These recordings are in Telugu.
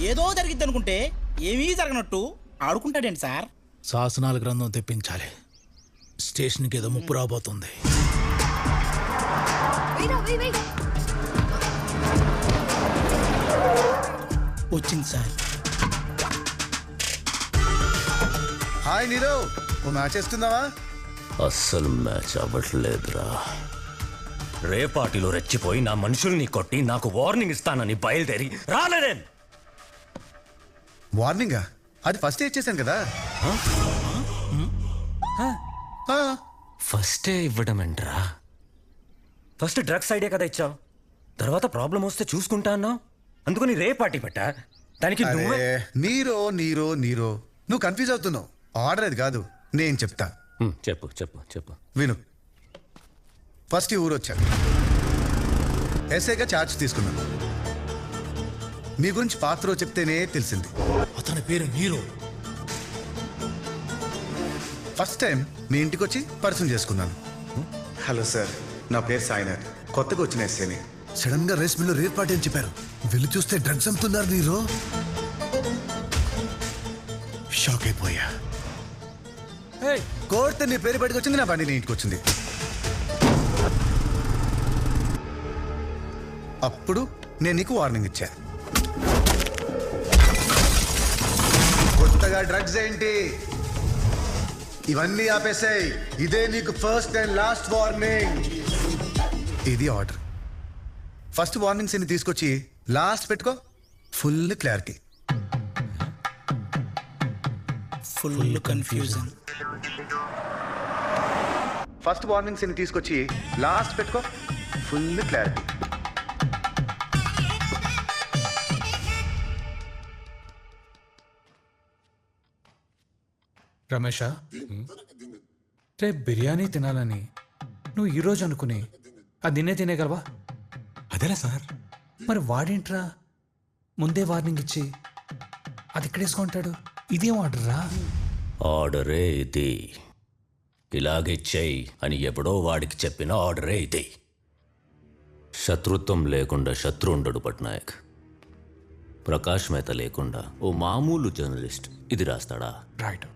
ఏదో జరిగిద్ది అనుకుంటే ఏమీ జరగనట్టు ఆడుకుంటాడేంటి సార్? శాసనాల గ్రంథం తెప్పించాలి. స్టేషన్కి ఏదో ముప్పు రాబోతుంది. వచ్చింది సార్. హాయ్ నీరవ్ ఓ మ్యాచ్ వేస్తున్నావా అస్సలు మ్యాచ్ అవ్వట్లేదురా. రేపాటిలో రెచ్చిపోయి నా మనుషుల్ని కొట్టి నాకు వార్నింగ్ ఇస్తానని బయలుదేరి రాలేదే? వార్నింగా? అది ఫస్ట్ ఇచ్చేసాను కదా. ఫస్టే ఇవ్వడం ఏంట్రా? ఫస్ట్ డ్రగ్స్ ఐడియా కదా ఇచ్చావు. తర్వాత ప్రాబ్లం వస్తే చూసుకుంటా అన్నావు. అందుకని రే పార్టీ పెట్టా. దానికి నువ్వే నీరో నీరో నీరో. నువ్వు కన్ఫ్యూజ్ అవుతున్నావు. ఆర్డర్ అది కాదు. నేను చెప్తా. చెప్పు చెప్పు చెప్పు. విను. ఫస్ట్ ఈ ఊరు వచ్చా ఎస్ఐగా ఛార్జ్ తీసుకున్నాను. మీ గురించి పాత్ర చెప్తేనే తెలిసింది. అతని పేరు నీరు ఫస్ట్ టైం మీ ఇంటికి వచ్చి పరిచయం చేసుకున్నాను. హలో సార్ నా పేరు సాయినాథ్. కొత్తగా వచ్చిన ఎస్ఐని సడన్గా రేస్ మిల్లో రేట్ పార్టీ అని చెప్పారు. వెళ్ళి చూస్తే డ్రగ్స్ అమ్ముతున్నారు మీరు షాక్ అయిపోయా. కోర్టు నీ పేరు బయటకు వచ్చింది నా బండి నీ ఇంటికి వచ్చింది అప్పుడు నేను నీకు వార్నింగ్ ఇచ్చా. కొత్తగా డ్రగ్స్ ఏంటి? ఇవన్నీ ఆపేసాయి. ఇదే నీకు ఫస్ట్ అండ్ లాస్ట్ వార్నింగ్ ఇది ఆర్డర్ ఫస్ట్ వార్నింగ్స్ ఎన్ని తీసుకొచ్చి లాస్ట్ పెట్టుకో. Full clarity full confusion first warnings ఎన్ని తీసుకొచ్చి లాస్ట్ పెట్టుకో. ఫుల్ క్లారిటీ రమేష? రేపు బిర్యానీ తినాలని నువ్వు ఈరోజు అనుకుని అది నిన్నే తినేగలవా అదేలా సార్. మరి వాడేంట్రా? ముందే వార్నింగ్ ఇచ్చి అది ఇక్కడేసుకుంటాడు ఇదేం ఆర్డర్రా ఆర్డరే ఇది. ఇలాగే చెయ్యి అని ఎప్పుడో వాడికి చెప్పిన ఆర్డరే ఇది. శత్రుత్వం లేకుండా శత్రు ఉండడు పట్నాయక్. ప్రకాష్ మేత లేకుండా ఓ మామూలు జర్నలిస్ట్ ఇది రాస్తాడా? రైట్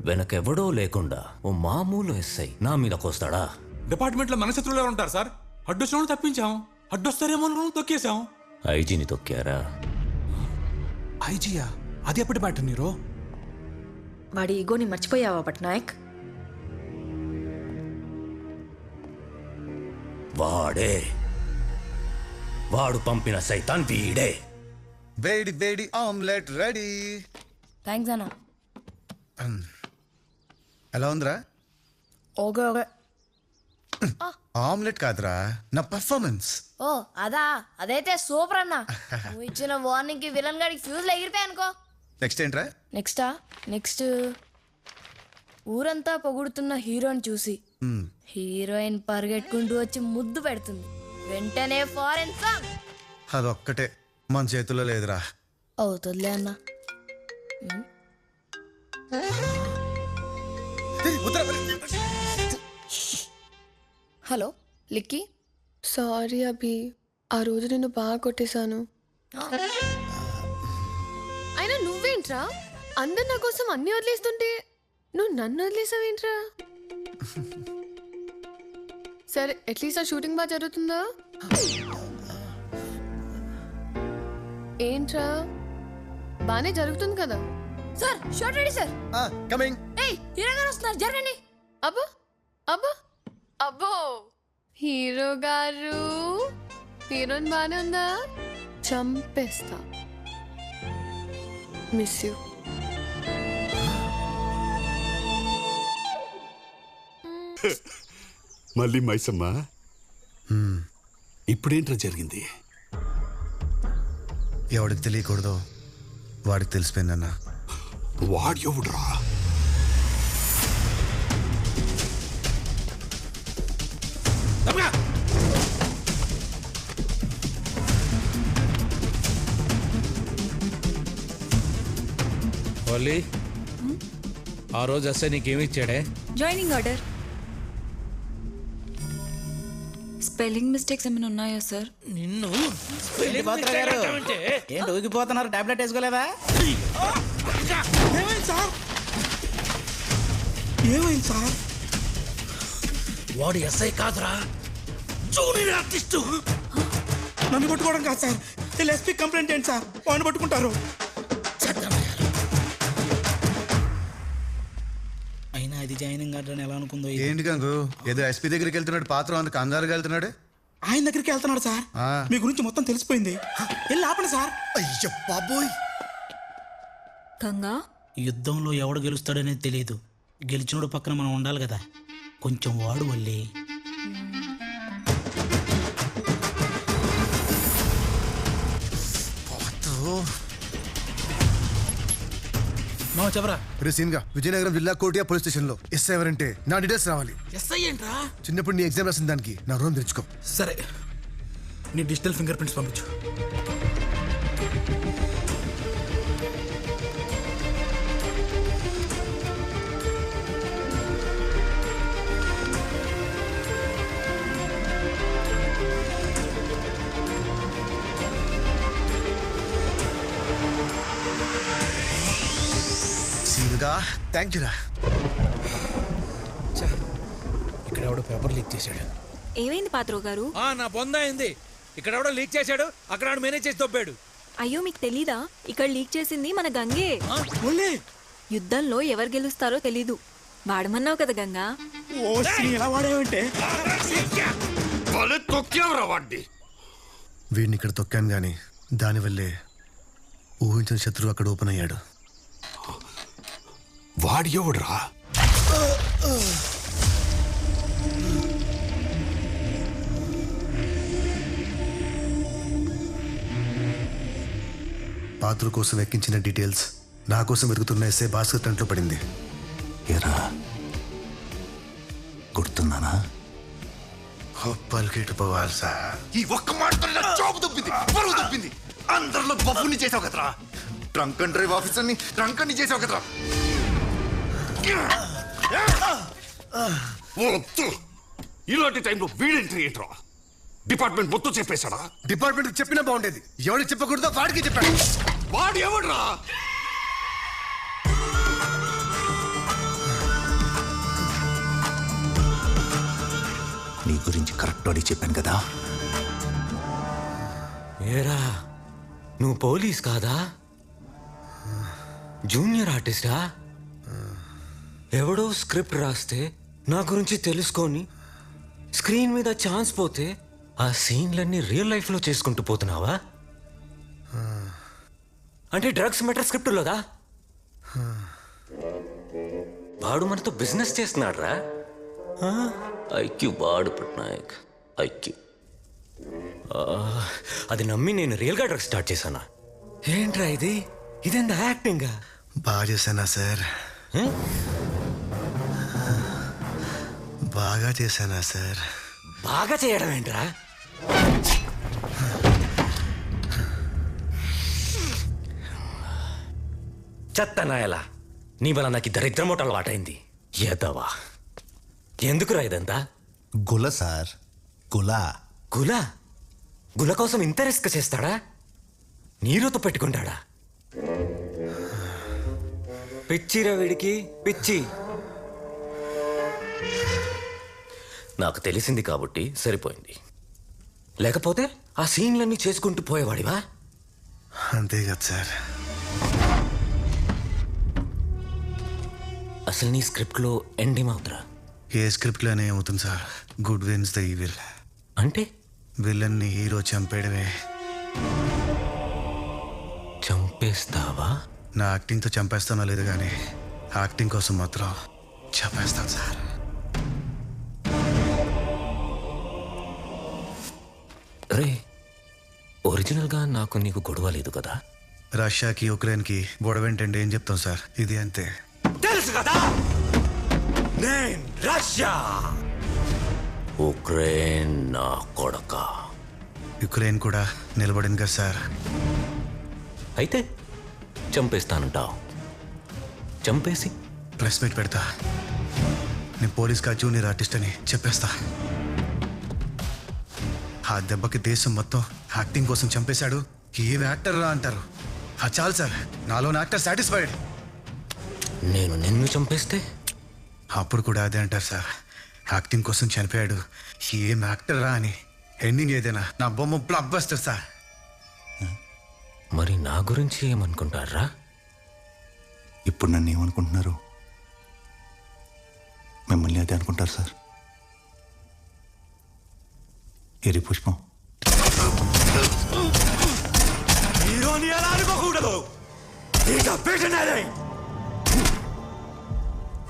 వెనకెవడో లేకుండా ఓ మామూలు ఎస్ఐ నా మీదకొస్తాడా డిపార్ట్మెంట్లో మన శత్రువులు ఎవరు ఉంటారు సార్? అడ్డొచ్చిన తప్పించాం. అడ్డొస్తారేమో అనుకుని తొక్కేశాం. ఐజీని తొక్కారా? ఐజియా? అది ఎప్పటి మ్యాటర్ నీరో? వాడి ఈగోని మర్చిపోయావా పట్నాయక్? వాడే. వాడు పంపిన సైతాన్ వీడే. వేడి వేడి ఆమ్లెట్ రెడీ. థ్యాంక్స్ అన్న. ఎలా ఉందిరా? ఓకే ఓకే ఆమ్లెట్ కాదురా నా పర్ఫార్మెన్స్. ఓ అదా అదైతే సూపర్ అన్న. నువ్వు ఇచ్చిన వార్నింగ్కి విలన్ గాడికి ఫ్యూజ్ ఎగిరిపోయి అనుకో. నెక్స్ట్ ఏంట్రా? నెక్స్టా నెక్స్ట్ ఊరంతా పొగుడుతున్న హీరోని చూసి హీరోయిన్ పరిగెట్టుకుంటూ వచ్చి ముద్దు పెడుతుంది. వెంటనే ఫారెన్ సాంగ్ అదొక్కటే మన చేతుల్లో లేదురా. అవుతుందిలే అన్న. హలో లిక్కీ? సారీ అభి ఆ రోజు నిన్ను బాగా కొట్టేశాను. అయినా నువ్వేంట్రా? అందరు నా కోసం అన్ని వదిలేస్తుంటే నువ్వు నన్ను వదిలేసావేంట్రా? సరే అట్లీస్ట్ ఆ షూటింగ్ బాగా జరుగుతుందా? ఏంట్రా? బానే జరుగుతుంది కదా. Sir shot ready sir. ఆ, కమింగ్. ఏయ్ హీరో గారు వస్తున్నారు జరగండి. అబ్బో అబ్బో అబ్బో. హీరో గారు హీరోయిన్ బానే ఉందా? చంపేస్తా. మిస్ యూ మళ్ళీ మైసమ్మ? ఇప్పుడేంట్రా జరిగింది? ఎవడికి తెలియకూడదో వాడికి తెలిసిపోయిందన్నా. వాడు ఎవడురా ఓలీ ఆ రోజు ఎస్ఐ నీకేమి ఇచ్చాడే? జాయినింగ్ ఆర్డర్ స్పెల్లింగ్ మిస్టేక్స్ ఏమైనా ఉన్నాయా సార్ నిన్ను ఏంటి ఊగిపోతున్నారు? టాబ్లెట్ వేసుకోలేదా? ఏమైంది సార్? ఏమైంది సార్? వాడు ఎస్ఐ కాదురా. Junior artist. నన్ను పట్టుకోవడం కాదు సార్. వీళ్ళు ఎస్పీ కంప్లైంట్ ఏంటి సార్? వాడిని పట్టుకుంటారు. అయినా అది జాయినింగ్ ఆర్డర్ ఎలా అనుకుందో ఇది. ఏంటి గంగు? ఏదో ఎస్పీ దగ్గరికి వెళ్తున్నాడు పాత్ర అంత కంగారుగా వెళ్తున్నాడు? ఆయన దగ్గరికి వెళ్తున్నాడు సార్. ఆ. మీ గురించి మొత్తం తెలిసిపోయింది. వెళ్ళి ఆపండి సార్. అయ్యో బాబోయ్. గంగా యుద్ధంలో ఎవడు గెలుస్తాడనేది తెలియదు గెలిచినోడు పక్కన మనం ఉండాలి కదా. కొంచెం వాడు వల్లి మా చెప్పరా? రే సీన్గా విజయనగరం జిల్లా కోటియా పోలీస్ స్టేషన్లో ఎస్ ఎవరంటే నా డీటెయిల్స్ రావాలి. ఎస్ఐ ఏంట్రా? చిన్నప్పుడు నీ ఎగ్జామ్ రాసిన దానికి నా రూమ్ తెచ్చుకో. సరే. నీ డిజిటల్ ఫింగర్ ప్రింట్స్ పంపించు. థ్యాంక్ యూ రా. ఇక్కడ ఎవడో పేపర్ లీక్ చేశాడు. ఏమైంది పాత్రో గారు? ఆ నా బొంద అయింది. ఇక్కడ ఎవడో లీక్ చేశాడు అక్కడ ఆడు మేనేజ్ చేసి దొబ్బాడు. అయ్యో మీకు తెలీదా? ఇక్కడ లీక్ చేసింది మన గంగే. యుద్ధంలో ఎవరు గెలుస్తారో తెలీదు. వాడమన్నావు కదా గంగా. ఓ శ్రీ ఎలా వాడేవంటే? తొక్కేవరా వాడిని వీడిని ఇక్కడ తొక్కాను గాని దానివల్లే ఊహించిన శత్రువు అక్కడ ఓపెన్ అయ్యాడు. వాడు ఎవడురా పాత్ర కోసం ఎక్కించిన డీటెయిల్స్ నా కోసం వెతుకుతున్న ఎస్ఏ భాస్కర్ టంట్లో పడింది. ఎరా గుర్తున్నానా పలికేటు పోవాలి సార్. ఈ ఒక్క మాటతో నా జాబ్ దొబ్బింది పరువు దొబ్బింది. అందరిలో బఫుని చేసావు కదరా. ట్రంక్ అండ్ డ్రైవ్ ఆఫీసర్ని ట్రంక్ అని చేసావు కదరా. ఇలాంటి టైంలో వీడెంట్రీ ఏంట్రా? డిపార్ట్మెంట్ మొత్తం చెప్పేశాడా? డిపార్ట్మెంట్ చెప్పినా బాగుండేది. ఎవరికి చెప్పకూడదో వాడికి చెప్పాడు. వాడు ఎవడ్రా? నీ గురించి కరెక్ట్ అడిగి చెప్పాను కదా? ఏరా నువ్వు పోలీస్ కాదా? జూనియర్ ఆర్టిస్టా? ఎవడో స్క్రిప్ట్ రాస్తే నా గురించి తెలుసుకొని స్క్రీన్ మీద ఛాన్స్ పోతే ఆ సీన్లన్నీ రియల్ లైఫ్లో చేసుకుంటూ పోతున్నావా? అంటే డ్రగ్స్ మెటర్ స్క్రిప్ట్లోదా? వాడు మనతో బిజినెస్ చేస్తున్నాడు రా ఐక్యూ బాడు పట్నాయక్. ఐక్యూ. అది నమ్మి నేను రియల్గా డ్రగ్స్ స్టార్ట్ చేశానా? ఏంట్రా ఇది? ఇదెంత యాక్టింగ్? బాగా చేశానా సార్? బాగా చేశానా సార్? బాగా చేయడం ఏంట్రా? చెత్త నాయలా నీ వల్ల నాకు దరిద్రమూట అలవాటైంది. ఎదవా ఎందుకురా ఇదంతా? గుల సార్. గుల. గుల? గుల కోసం ఇంత రిస్క్ చేస్తాడా? నీరుతో పెట్టుకుంటాడా? పిచ్చిరా వీడికి పిచ్చి. నాకు తెలిసింది కాబట్టి సరిపోయింది. లేకపోతే ఆ సీన్లన్నీ చేసుకుంటూ పోయేవాడివా? అంతే కదా సార్. అసలు నీ స్క్రిప్ట్లో ఎండింగ్ అవుతురా ఏ స్క్రిప్ట్లోనే ఏమవుతుంది sir. Good wins the evil. అంటే? విలన్ని హీరో చంపేయడమే. చంపేస్తావా? నా యాక్టింగ్తో చంపేస్తానో లేదు కానీ యాక్టింగ్ కోసం మాత్రం చంపేస్తాను సార్. రే ఒరిజినల్గా నాకు నీకు గొడవ లేదు కదా? రష్యాకి ఉక్రెయిన్కి గొడవేంటండి ఏం చెప్తాం సార్? ఇది అంతే. తెలుసు కదా? నేను రష్యా! ఉక్రెయిన్ నా కొడక. యుక్రెయిన్ కూడా నిలబడింది కదా సార్. అయితే చంపేస్తానంటావు. చంపేసి? ప్రెస్ మీట్ పెడతా. నేను పోలీస్ కా జూనియర్ ఆర్టిస్ట్ అని చెప్పేస్తా. ఆ దెబ్బకి దేశం మొత్తం యాక్టింగ్ కోసం చంపేశాడు. ఏం యాక్టర్ రా అంటారు? ఆ చాలు సార్ నాలో యాక్టర్ సాటిస్ఫైడ్. నేను నిన్ను చంపేస్తే? అప్పుడు కూడా అదే అంటారు సార్. యాక్టింగ్ కోసం చనిపోయాడు. ఏం యాక్టర్ రా అని. ఎండింగ్ ఏదైనా నా బొమ్మ బ్లాక్ బస్టర్ సార్. మరి నా గురించి ఏమనుకుంటారా? ఇప్పుడు నన్ను ఏమనుకుంటున్నారు? మిమ్మల్ని అదే అనుకుంటారు సార్. ఎరి పుష్పం. హీరోని ఎలా అనుకోకూడదు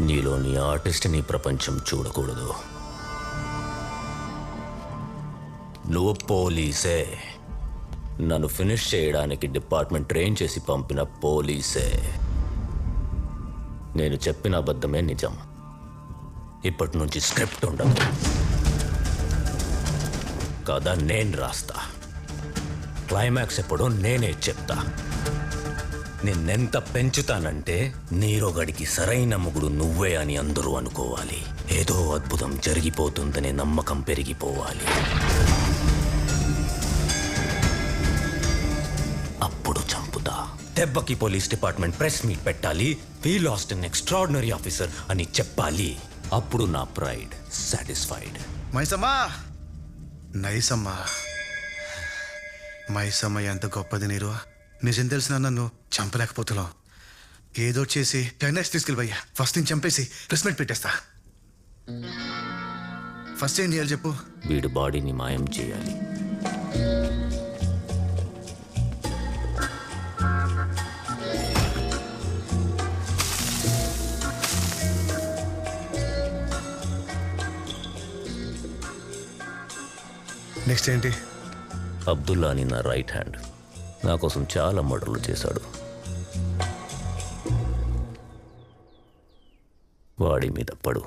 నీలోని ఆర్టిస్ట్ని ప్రపంచం చూడకూడదు. నువ్వు పోలీసే. నన్ను ఫినిష్ చేయడానికి డిపార్ట్మెంట్ ట్రైన్ చేసి పంపిన పోలీసే. నేను చెప్పిన అబద్ధమే నిజం. ఇప్పటి నుంచి స్క్రిప్ట్ ఉండదు. కాదా నేను రాస్తా. క్లైమాక్స్ ఎప్పుడో నేనే చెప్తా. నిన్నెంత పెంచుతానంటే నీరోగడికి సరైన ముగుడు నువ్వే అని అందరూ అనుకోవాలి. ఏదో అద్భుతం జరిగిపోతుందనే నమ్మకం పెరిగిపోవాలి. అప్పుడు చంపుతా. దెబ్బకి పోలీస్ డిపార్ట్మెంట్ ప్రెస్ మీట్ పెట్టాలి. We lost an extraordinary officer అని చెప్పాలి. అప్పుడు నా ప్రైడ్ సాటిస్ఫైడ్. మైసమ్మా! నైసమ్మా. మైసమ్మ ఎంత గొప్పది నీరు. నిజం తెలిసిన నన్ను చంపలేకపోతున్నావు. ఏదో చేసి టెన్నెక్స్ తీసుకెళ్ళిపోయా ఫస్ట్ నేను చంపేసి రిస్మెంట్ పెట్టేస్తా. ఫస్ట్ ఏం చేయాలి చెప్పు. వీడి బాడీని మాయం చేయాలి. నెక్స్ట్ ఏంటి? అబ్దుల్లా అని నా రైట్ హ్యాండ్ నా కోసం చాలా మర్డర్లు చేశాడు. వాడి మీద పడు.